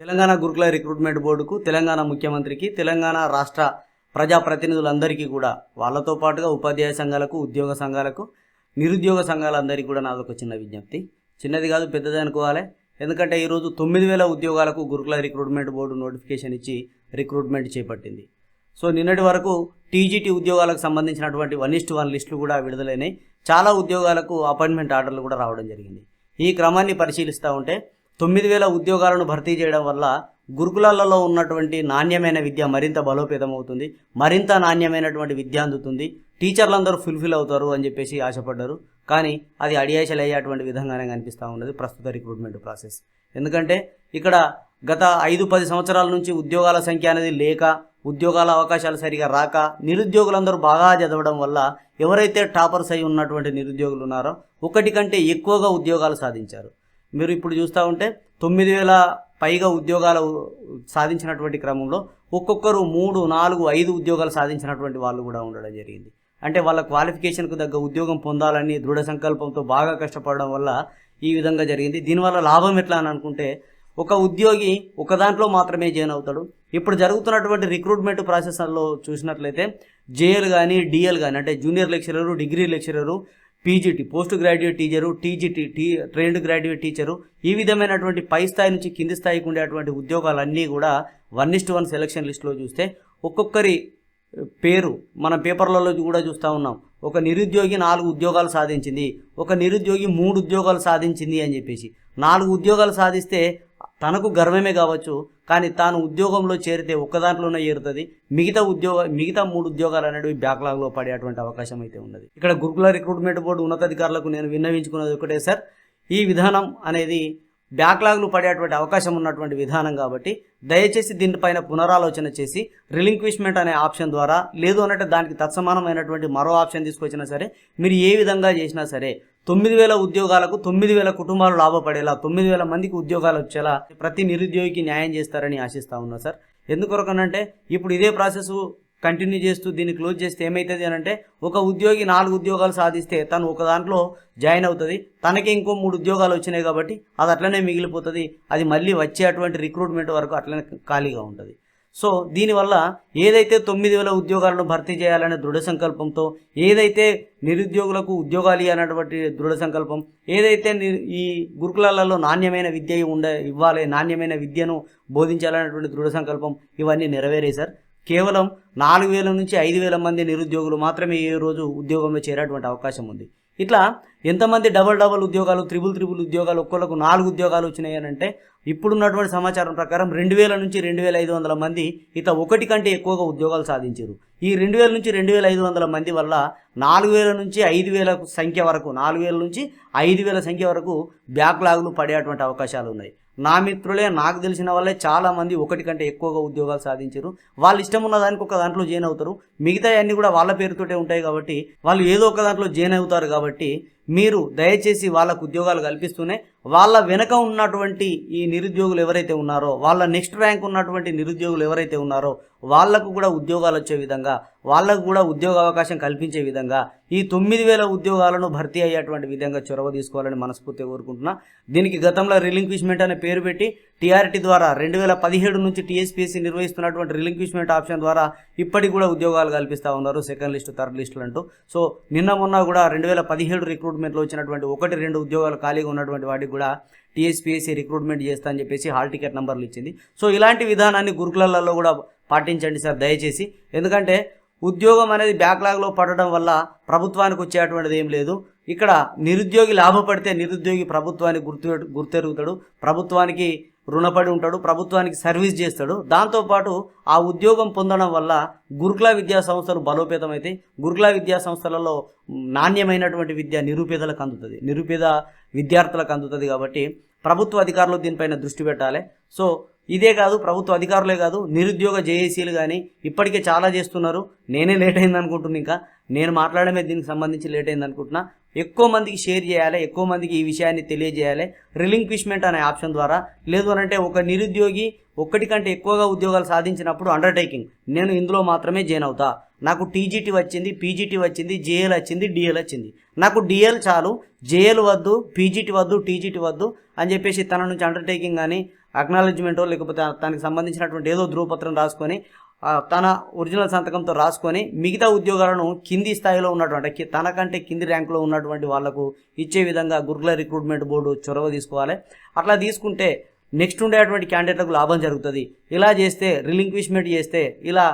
తెలంగాణ గురుకుల రిక్రూట్మెంట్ బోర్డుకు తెలంగాణ ముఖ్యమంత్రికి తెలంగాణ రాష్ట్ర ప్రజాప్రతినిధులందరికీ కూడా వాళ్ళతో పాటుగా ఉపాధ్యాయ సంఘాలకు ఉద్యోగ సంఘాలకు నిరుద్యోగ సంఘాలందరికీ కూడా నాదొక చిన్న విజ్ఞప్తి. చిన్నది కాదు పెద్దది అనుకోవాలి. ఎందుకంటే ఈరోజు తొమ్మిది వేల ఉద్యోగాలకు గురుకుల రిక్రూట్మెంట్ బోర్డు నోటిఫికేషన్ ఇచ్చి రిక్రూట్మెంట్ చేపట్టింది. సో నిన్నటి వరకు టీజీటీ ఉద్యోగాలకు సంబంధించినటువంటి వన్ ఇస్ట్ వన్ లిస్టులు కూడా విడుదలైనాయి. చాలా ఉద్యోగాలకు అపాయింట్మెంట్ ఆర్డర్లు కూడా రావడం జరిగింది. ఈ క్రమాన్ని పరిశీలిస్తూ ఉంటే తొమ్మిది వేల ఉద్యోగాలను భర్తీ చేయడం వల్ల గురుకులాలలో ఉన్నటువంటి నాణ్యమైన విద్య మరింత బలోపేతం అవుతుంది మరింత నాణ్యమైనటువంటి విద్య అందుతుంది. టీచర్లందరూ ఫుల్ఫిల్ అవుతారు అని చెప్పేసి ఆశపడ్డారు. కానీ అది అడియాశలు అయ్యేటువంటి విధంగానే కనిపిస్తూ ఉన్నది ప్రస్తుత రిక్రూట్మెంట్ ప్రాసెస్. ఎందుకంటే ఇక్కడ గత ఐదు పది సంవత్సరాల నుంచి ఉద్యోగాల సంఖ్య అనేది లేక ఉద్యోగాల అవకాశాలు సరిగా రాక నిరుద్యోగులందరూ బాగా చదవడం వల్ల ఎవరైతే టాపర్స్ అయి ఉన్నటువంటి నిరుద్యోగులు ఉన్నారో ఒకటి కంటే ఎక్కువగా ఉద్యోగాలు సాధించారు. మీరు ఇప్పుడు చూస్తూ ఉంటే తొమ్మిది వేల పైగా ఉద్యోగాలు సాధించినటువంటి క్రమంలో ఒక్కొక్కరు మూడు నాలుగు ఐదు ఉద్యోగాలు సాధించినటువంటి వాళ్ళు కూడా ఉండడం జరిగింది. అంటే వాళ్ళ క్వాలిఫికేషన్కు తగ్గ ఉద్యోగం పొందాలని దృఢ సంకల్పంతో బాగా కష్టపడడం వల్ల ఈ విధంగా జరిగింది. దీనివల్ల లాభం ఎట్లా అని అనుకుంటే ఒక ఉద్యోగి ఒక దాంట్లో మాత్రమే జాయిన్ అవుతాడు. ఇప్పుడు జరుగుతున్నటువంటి రిక్రూట్మెంట్ ప్రాసెస్లో చూసినట్లయితే జేఎల్ కానీ డిఎల్ కానీ అంటే junior lecturer degree lecturer PGT post graduate teacher TGT T trained graduate teacher ఈ విధమైనటువంటి పై స్థాయి నుంచి కింది స్థాయికి ఉండేటువంటి ఉద్యోగాలన్నీ కూడా వన్ ఇస్ట్ వన్ సెలక్షన్ లిస్టులో చూస్తే ఒక్కొక్కరి పేరు మన పేపర్లలో కూడా చూస్తూ ఉన్నాం. ఒక నిరుద్యోగి నాలుగు ఉద్యోగాలు సాధించింది ఒక నిరుద్యోగి మూడు ఉద్యోగాలు సాధించింది అని చెప్పేసి. నాలుగు ఉద్యోగాలు సాధిస్తే తనకు గర్వమే కావచ్చు కానీ తాను ఉద్యోగంలో చేరితే ఒక్కదాంట్లోనే చేరుతుంది మిగతా ఉద్యోగ మిగతా మూడు ఉద్యోగాలు అనేవి బ్యాక్లాగ్లో పడేటువంటి అవకాశం అయితే ఉన్నది. ఇక్కడ గురుకుల రిక్రూట్మెంట్ బోర్డు ఉన్నతాధికారులకు నేను విన్నవించుకున్నది ఒకటే సార్. ఈ విధానం అనేది బ్యాక్లాగ్లు పడేటువంటి అవకాశం ఉన్నటువంటి విధానం కాబట్టి దయచేసి దీనిపైన పునరాలోచన చేసి రిలింక్విష్మెంట్ అనే ఆప్షన్ ద్వారా లేదు అన్నట్టు దానికి తత్సమానమైనటువంటి మరో ఆప్షన్ తీసుకొచ్చినా సరే మీరు ఏ విధంగా చేసినా సరే తొమ్మిది వేల ఉద్యోగాలకు తొమ్మిది వేల కుటుంబాలు లాభపడేలా తొమ్మిది వేల మందికి ఉద్యోగాలు వచ్చేలా ప్రతి నిరుద్యోగికి న్యాయం చేస్తారని ఆశిస్తా ఉన్నా సార్. ఎందుకొరకనంటే ఇప్పుడు ఇదే ప్రాసెస్ కంటిన్యూ చేస్తూ దీన్ని క్లోజ్ చేస్తే ఏమవుతుంది అని అంటే ఒక ఉద్యోగి నాలుగు ఉద్యోగాలు సాధిస్తే తను ఒక దాంట్లో జాయిన్ అవుతుంది. తనకి ఇంకో మూడు ఉద్యోగాలు వచ్చినాయి కాబట్టి అది అట్లనే మిగిలిపోతుంది. అది మళ్ళీ వచ్చే అటువంటి రిక్రూట్మెంట్ వరకు అట్లనే ఖాళీగా ఉంటుంది. సో దీనివల్ల ఏదైతే తొమ్మిది వేల ఉద్యోగాలను భర్తీ చేయాలనే దృఢ సంకల్పంతో ఏదైతే నిరుద్యోగులకు ఉద్యోగాలు అన్నటువంటి దృఢ సంకల్పం ఏదైతే ఈ గురుకులాలలో నాణ్యమైన విద్య ఉండే ఇవ్వాలి నాణ్యమైన విద్యను బోధించాలనేటువంటి దృఢ సంకల్పం ఇవన్నీ నెరవేరాయి సార్. కేవలం నాలుగు వేల నుంచి ఐదు వేల మంది నిరుద్యోగులు మాత్రమే ఏ రోజు ఉద్యోగంలో చేరేటువంటి అవకాశం ఉంది. ఇట్లా ఎంతమంది డబల్ డబల్ ఉద్యోగాలు త్రిబుల్ త్రిబుల్ ఉద్యోగాలు ఒక్కొక్కలకు నాలుగు ఉద్యోగాలు వచ్చినాయి అని అంటే ఇప్పుడున్నటువంటి సమాచారం ప్రకారం రెండు వేల నుంచి రెండు వేల ఐదు వందల మంది ఇత ఒకటి కంటే ఎక్కువగా ఉద్యోగాలు సాధించారు. ఈ రెండు వేల నుంచి రెండు వేల ఐదు వందల మంది వల్ల నాలుగు వేల నుంచి ఐదు వేల సంఖ్య వరకు నాలుగు వేల నుంచి ఐదు వేల సంఖ్య వరకు బ్యాక్లాగులు పడేటువంటి అవకాశాలు ఉన్నాయి. నా మిత్రులే నాకు తెలిసిన వాళ్ళే చాలామంది ఒకటి కంటే ఎక్కువగా ఉద్యోగాలు సాధించారు. వాళ్ళు ఇష్టం ఉన్న దానికి ఒక దాంట్లో జాయిన్ అవుతారు. మిగతా అన్నీ కూడా వాళ్ళ పేరుతోటే ఉంటాయి కాబట్టి వాళ్ళు ఏదో ఒక దాంట్లో జాయిన్ అవుతారు కాబట్టి మీరు దయచేసి వాళ్ళకు ఉద్యోగాలు కల్పిస్తూనే వాళ్ళ వెనుక ఉన్నటువంటి ఈ నిరుద్యోగులు ఎవరైతే ఉన్నారో వాళ్ళ నెక్స్ట్ ర్యాంక్ ఉన్నటువంటి నిరుద్యోగులు ఎవరైతే ఉన్నారో వాళ్ళకు కూడా ఉద్యోగాలు వచ్చే విధంగా వాళ్ళకు కూడా ఉద్యోగ అవకాశం కల్పించే విధంగా ఈ తొమ్మిది వేల ఉద్యోగాలను భర్తీ అయ్యేటువంటి విధంగా చొరవ తీసుకోవాలని మనస్ఫూర్తిగా కోరుకుంటున్నా. దీనికి గతంలో రిలింక్విష్మెంట్ అనే పేరు పెట్టి టీఆర్టీ ద్వారా రెండు వేల పదిహేడు నుంచి టీఎస్పీఎస్సీ నిర్వహిస్తున్నటువంటి రిలింక్విష్మెంట్ ఆప్షన్ ద్వారా ఇప్పటికి కూడా ఉద్యోగాలు కల్పిస్తూ ఉన్నారు సెకండ్ లిస్ట్ థర్డ్ లిస్టులు అంటూ. సో నిన్న మొన్న కూడా రెండు వేల పదిహేడు రిక్రూట్మెంట్లో వచ్చినటువంటి ఒకటి రెండు ఉద్యోగాలు ఖాళీగా ఉన్నటువంటి వాటికి కూడా టీఎస్పీఎస్సీ రిక్రూట్మెంట్ చేస్తా అని చెప్పేసి హాల్ టికెట్ నెంబర్లు ఇచ్చింది. సో ఇలాంటి విధానాన్ని గురుకులాలలో కూడా పాటించండి సార్ దయచేసి. ఎందుకంటే ఉద్యోగం అనేది బ్యాక్లాగ్లో పడడం వల్ల ప్రభుత్వానికి వచ్చేటువంటిది ఏం లేదు. ఇక్కడ నిరుద్యోగి లాభపడితే నిరుద్యోగి ప్రభుత్వానికి గుర్తు గుర్తెరుగుతాడు. ప్రభుత్వానికి రుణపడి ఉంటాడు ప్రభుత్వానికి సర్వీస్ చేస్తాడు. దాంతోపాటు ఆ ఉద్యోగం పొందడం వల్ల గురుకుల విద్యా సంస్థలు బలోపేతమైతే గురుకుల విద్యా సంస్థలలో నాణ్యమైనటువంటి విద్య నిరుపేదలకు అందుతుంది. నిరుపేద విద్యార్థులకు అందుతుంది కాబట్టి ప్రభుత్వ అధికారులు దీనిపైన దృష్టి పెట్టాలి. సో ఇదే కాదు ప్రభుత్వ అధికారులే కాదు నిరుద్యోగ జేఏసీలు కానీ ఇప్పటికే చాలా చేస్తున్నారు. నేనే లేట్ అయింది అనుకుంటున్నా ఇంకా. నేను మాట్లాడమే దీనికి సంబంధించి లేట్ అయింది అనుకుంటున్నా ఎక్కువ మందికి షేర్ చేయాలి ఎక్కువ మందికి ఈ విషయాన్ని తెలియజేయాలి. రిలింక్విష్మెంట్ అనే ఆప్షన్ ద్వారా లేదు అంటే ఒక నిరుద్యోగి ఒక్కటి కంటే ఎక్కువగా ఉద్యోగాలు సాధించినప్పుడు అండర్టేకింగ్ నేను ఇందులో మాత్రమే జాయిన్ అవుతా. నాకు టీజీటీ వచ్చింది పీజీటీ వచ్చింది జేఎల్ వచ్చింది డిఎల్ వచ్చింది. నాకు డిఎల్ చాలు జేఎల్ వద్దు పీజీటీ వద్దు టీజీటీ వద్దు అని చెప్పేసి తన నుంచి అండర్టేకింగ్ కానీ అక్నాలజ్మెంటో లేకపోతే తనకి సంబంధించినటువంటి ఏదో ధృవపత్రం రాసుకొని తన ఒరిజినల్ సంతకంతో రాసుకొని మిగతా ఉద్యోగాలను కింది స్థాయిలో ఉన్నటువంటి తనకంటే కింది ర్యాంకులో ఉన్నటువంటి వాళ్ళకు ఇచ్చే విధంగా గురుకుల రిక్రూట్మెంట్ బోర్డు చొరవ తీసుకోవాలి. అట్లా తీసుకుంటే నెక్స్ట్ ఉండేటువంటి క్యాండిడేట్లకు లాభం జరుగుతుంది. ఇలా చేస్తే రిలింక్విష్మెంట్ చేస్తే ఇలా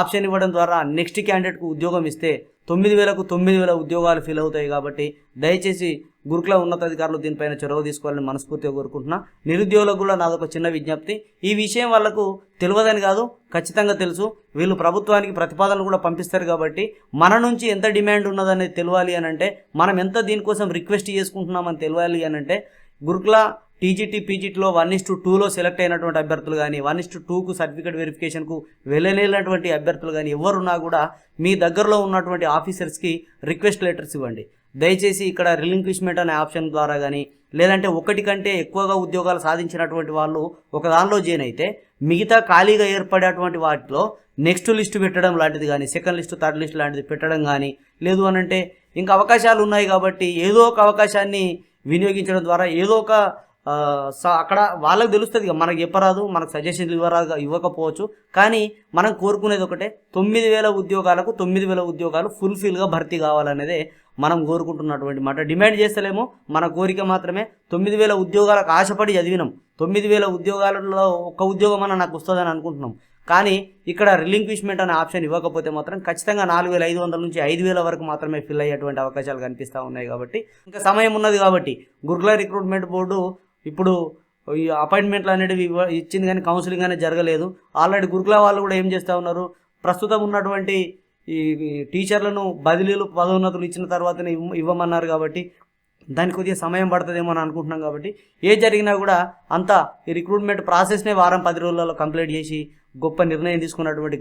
ఆప్షన్ ఇవ్వడం ద్వారా నెక్స్ట్ క్యాండిడేట్కు ఉద్యోగం ఇస్తే తొమ్మిది వేలకు తొమ్మిది వేల ఉద్యోగాలు ఫిల్ అవుతాయి కాబట్టి దయచేసి గురుకుల ఉన్నతాధికారులు దీనిపైన చొరవ తీసుకోవాలని మనస్ఫూర్తిగా కోరుకుంటున్నా. నిరుద్యోగులకు కూడా నాదొక చిన్న విజ్ఞప్తి. ఈ విషయం వాళ్ళకు తెలియదని కాదు ఖచ్చితంగా తెలుసు. వీళ్ళు ప్రభుత్వానికి ప్రతిపాదనలు కూడా పంపిస్తారు కాబట్టి మన నుంచి ఎంత డిమాండ్ ఉన్నదనేది తెలియాలి అని అంటే మనం ఎంత దీనికోసం రిక్వెస్ట్ చేసుకుంటున్నామని తెలియాలి అని అంటే గురుకుల టీజీటీ పీజీటీలో వన్ ఇస్ టు టూలో సెలెక్ట్ అయినటువంటి అభ్యర్థులు కానీ వన్ ఇస్ టు టూకు సర్టిఫికేట్ వెరిఫికేషన్కు వెళ్ళలేనటువంటి అభ్యర్థులు కానీ ఎవరున్నా కూడా మీ దగ్గరలో ఉన్నటువంటి ఆఫీసర్స్కి రిక్వెస్ట్ లెటర్స్ ఇవ్వండి. దయచేసి ఇక్కడ రిలింక్విష్మెంట్ అనే ఆప్షన్ ద్వారా కానీ లేదంటే ఒకటి కంటే ఎక్కువగా ఉద్యోగాలు సాధించినటువంటి వాళ్ళు ఒక దానిలో జాయిన్ అయితే మిగతా ఖాళీగా ఏర్పడేటువంటి వాటిలో నెక్స్ట్ లిస్ట్ పెట్టడం లాంటిది కానీ సెకండ్ లిస్ట్ థర్డ్ లిస్ట్ లాంటిది పెట్టడం కానీ లేదు అనంటే ఇంకా అవకాశాలు ఉన్నాయి కాబట్టి ఏదో ఒక అవకాశాన్ని వినియోగించడం ద్వారా ఏదో ఒక అక్కడ వాళ్ళకి తెలుస్తుంది ఇక మనకు చెప్పరాదు మనకు సజెషన్లు ఇవ్వరాదు ఇవ్వకపోవచ్చు. కానీ మనం కోరుకునేది ఒకటే తొమ్మిది వేల ఉద్యోగాలకు తొమ్మిది వేల ఉద్యోగాలు ఫుల్ఫిల్గా భర్తీ కావాలనేదే మనం కోరుకుంటున్నటువంటి మాట. డిమాండ్ చేస్తలేమో మన కోరిక మాత్రమే. తొమ్మిది వేల ఉద్యోగాలకు ఆశపడి చదివినాం. తొమ్మిది వేల ఉద్యోగాలలో ఒక ఉద్యోగం అన్న నాకు వస్తుందని అనుకుంటున్నాం. కానీ ఇక్కడ రిలింక్విష్మెంట్ అనే ఆప్షన్ ఇవ్వకపోతే మాత్రం ఖచ్చితంగా నాలుగు వేల ఐదు వందల నుంచి ఐదు వేల వరకు మాత్రమే ఫిల్ అయ్యేటువంటి అవకాశాలు కనిపిస్తూ ఉన్నాయి కాబట్టి. ఇంకా సమయం ఉన్నది కాబట్టి గుర్ల రిక్రూట్మెంట్ బోర్డు ఇప్పుడు ఈ అపాయింట్మెంట్లు అనేటివి ఇచ్చింది కానీ కౌన్సిలింగ్ అనేది జరగలేదు. ఆల్రెడీ గురుకుల వాళ్ళు కూడా ఏం చేస్తూ ఉన్నారు? ప్రస్తుతం ఉన్నటువంటి ఈ టీచర్లను బదిలీలు పదోన్నతులు ఇచ్చిన తర్వాతనే ఇవ్వమన్నారు కాబట్టి దానికి కొద్దిగా సమయం పడుతుందేమో అని అనుకుంటున్నాం కాబట్టి ఏ జరిగినా కూడా అంతా ఈ రిక్రూట్మెంట్ ప్రాసెస్నే వారం పది రోజులలో కంప్లీట్ చేసి గొప్ప నిర్ణయం తీసుకున్నటువంటి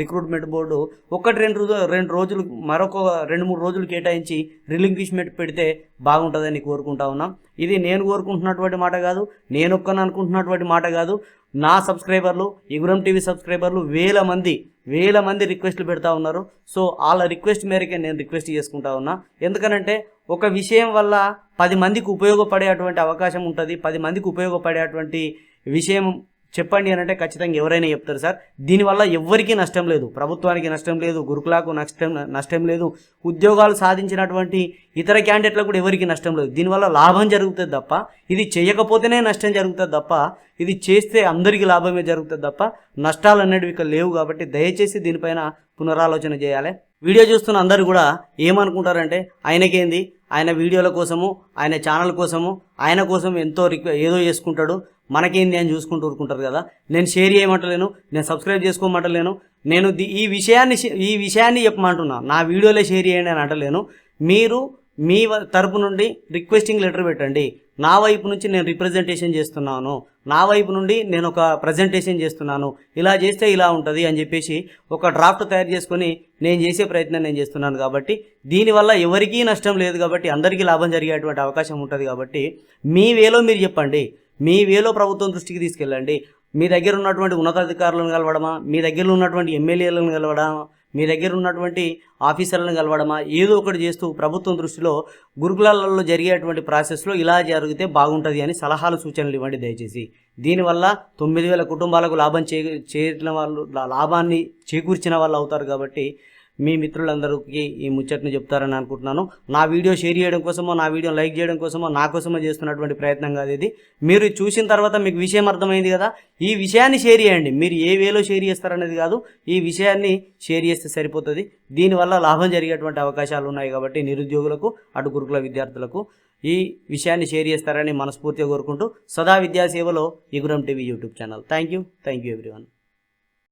రిక్రూట్మెంట్ బోర్డు ఒకటి రెండు రోజు రెండు రోజులు మరొక రెండు మూడు రోజులు కేటాయించి రిలింక్విష్మెంట్ పెడితే బాగుంటుందని కోరుకుంటా ఉన్నాం. ఇది నేను కోరుకుంటున్నటువంటి మాట కాదు నేను ఒక్కని అనుకుంటున్నటువంటి మాట కాదు. నా సబ్స్క్రైబర్లు ఇగురం టీవీ సబ్స్క్రైబర్లు వేల మంది వేల మంది రిక్వెస్ట్లు పెడతా ఉన్నారు. సో వాళ్ళ రిక్వెస్ట్ మేరకే నేను రిక్వెస్ట్ చేసుకుంటా ఉన్నా. ఎందుకనంటే ఒక విషయం వల్ల పది మందికి ఉపయోగపడేటువంటి అవకాశం ఉంటుంది. పది మందికి ఉపయోగపడేటువంటి విషయం చెప్పండి అని అంటే ఖచ్చితంగా ఎవరైనా చెప్తారు సార్. దీనివల్ల ఎవ్వరికీ నష్టం లేదు. ప్రభుత్వానికి నష్టం లేదు. గురుకులకు నష్టం నష్టం లేదు. ఉద్యోగాలు సాధించినటువంటి ఇతర క్యాండిడేట్లకు కూడా ఎవరికి నష్టం లేదు. దీనివల్ల లాభం జరుగుతుంది తప్ప ఇది చేయకపోతేనే నష్టం జరుగుతుంది తప్ప ఇది చేస్తే అందరికీ లాభమే జరుగుతుంది తప్ప నష్టాలు అనేటివి ఇక్కడ లేవు కాబట్టి దయచేసి దీనిపైన పునరాలోచన చేయాలి. వీడియో చూస్తున్న అందరూ కూడా ఏమనుకుంటారంటే ఆయనకేంది? ఆయన వీడియోల కోసము ఆయన ఛానల్ కోసము ఆయన కోసం ఎంతో రిక్వె ఏదో చేసుకుంటాడు. మనకేంది అని చూసుకుంటూ ఊరుకుంటారు కదా. నేను షేర్ చేయమంటలేను నేను సబ్స్క్రైబ్ చేసుకోమంటలేను. నేను ది- ఈ విషయాన్ని ఈ విషయాన్ని చెప్పమంటున్నా. నా వీడియోలే షేర్ చేయండి అని అంటలేను. మీరు మీ తరపు నుండి రిక్వెస్టింగ్ లెటర్ పెట్టండి. నా వైపు నుంచి నేను రిప్రజెంటేషన్ చేస్తున్నాను. నా వైపు నుండి నేను ఒక ప్రజెంటేషన్ చేస్తున్నాను. ఇలా చేస్తే ఇలా ఉంటుంది అని చెప్పేసి ఒక డ్రాఫ్ట్ తయారు చేసుకొని నేను చేసే ప్రయత్నం నేను చేస్తున్నాను కాబట్టి దీనివల్ల ఎవరికీ నష్టం లేదు కాబట్టి అందరికీ లాభం జరిగేటువంటి అవకాశం ఉంటుంది కాబట్టి మీ వేలో మీరు చెప్పండి. మీ వేలో ప్రభుత్వం దృష్టికి తీసుకెళ్ళండి. మీ దగ్గర ఉన్నటువంటి ఉన్నతాధికారులను కలవడమా? మీ దగ్గర ఉన్నటువంటి ఎమ్మెల్యేలను కలవడమా? మీ దగ్గర ఉన్నటువంటి ఆఫీసర్లను కలవడమా? ఏదో ఒకటి చేస్తూ ప్రభుత్వం దృష్టిలో గురుకులాలలో జరిగేటువంటి ప్రాసెస్లో ఇలా జరిగితే బాగుంటుంది అని సలహాలు సూచనలు ఇవ్వండి దయచేసి. దీనివల్ల తొమ్మిది వేల కుటుంబాలకు లాభం చే చేరిన వాళ్ళు లాభాన్ని చేకూర్చిన వాళ్ళు అవుతారు కాబట్టి మీ మిత్రులందరికీ ఈ ముచ్చట్ని చెప్తారని అనుకుంటున్నాను. నా వీడియో షేర్ చేయడం కోసమో నా వీడియో లైక్ చేయడం కోసమో నా కోసమో చేస్తున్నటువంటి ప్రయత్నం కాదు ఇది. మీరు చూసిన తర్వాత మీకు విషయం అర్థమైంది కదా? ఈ విషయాన్ని షేర్ చేయండి. మీరు ఏ వేలో షేర్ చేస్తారనేది కాదు. ఈ విషయాన్ని షేర్ చేస్తే సరిపోతుంది. దీనివల్ల లాభం జరిగేటువంటి అవకాశాలు ఉన్నాయి కాబట్టి నిరుద్యోగులకు అటు గురుకుల విద్యార్థులకు ఈ విషయాన్ని షేర్ చేస్తారని మనస్ఫూర్తిగా కోరుకుంటూ సదా విద్యాసేవలో Iguram TV YouTube channel. Thank you thank you everyone.